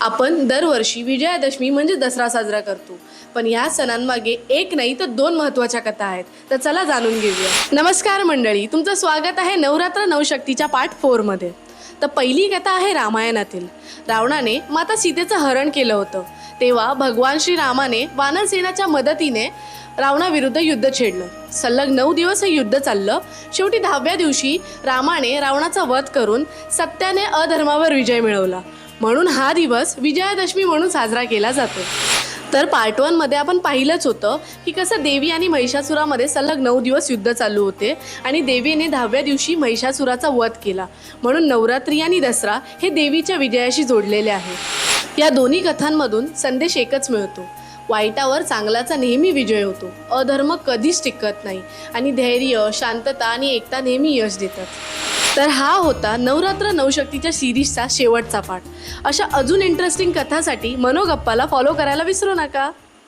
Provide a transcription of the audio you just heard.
आपण दरवर्षी विजयादशमी म्हणजे दसरा साजरा करतो. पण या सणांमागे एक नाही तर दोन महत्त्वाच्या कथा आहेत. तर चला जाणून घेऊया. नमस्कार मंडळी तुमचं स्वागत आहे नवरात्र नवशक्तीच्या पाठ फोरमध्ये तर पहिली कथा आहे रामायणातील. रावणाने माता सीतेचं हरण केलं होतं. तेव्हा भगवान श्रीरामाने वानरसेनाच्या मदतीने रावणाविरुद्ध युद्ध छेडलं. सलग नऊ दिवस हे युद्ध चाललं. शेवटी दहाव्या दिवशी रामाने रावणाचा वध करून सत्याने अधर्मावर विजय मिळवला. म्हणून हा दिवस विजयादशमी म्हणून साजरा केला जातो. तर पार्ट वनमध्ये आपण पाहिलंच होतं की कसं देवी आणि महिषासुरामध्ये सलग नऊ दिवस युद्ध चालू होते आणि देवीने दहाव्या दिवशी महिषासुराचा वध केला. म्हणून नवरात्री आणि दसरा हे देवीच्या विजयाशी जोडलेले आहे. या दोन्ही कथांमधून संदेश एकच मिळतो. वाईटावर चांगलाचा नेहमी विजय होतो. अधर्म कधीच टिकत नाही आणि धैर्य शांतता आणि एकता नेहमी यश देतात. तर हा होता नवरात्र नवशक्तीच्या सिरीजचा शेवटचा पाठ. अशा अजून इंटरेस्टिंग कथासाठी मनोगप्पाला फॉलो करायला विसरू नका.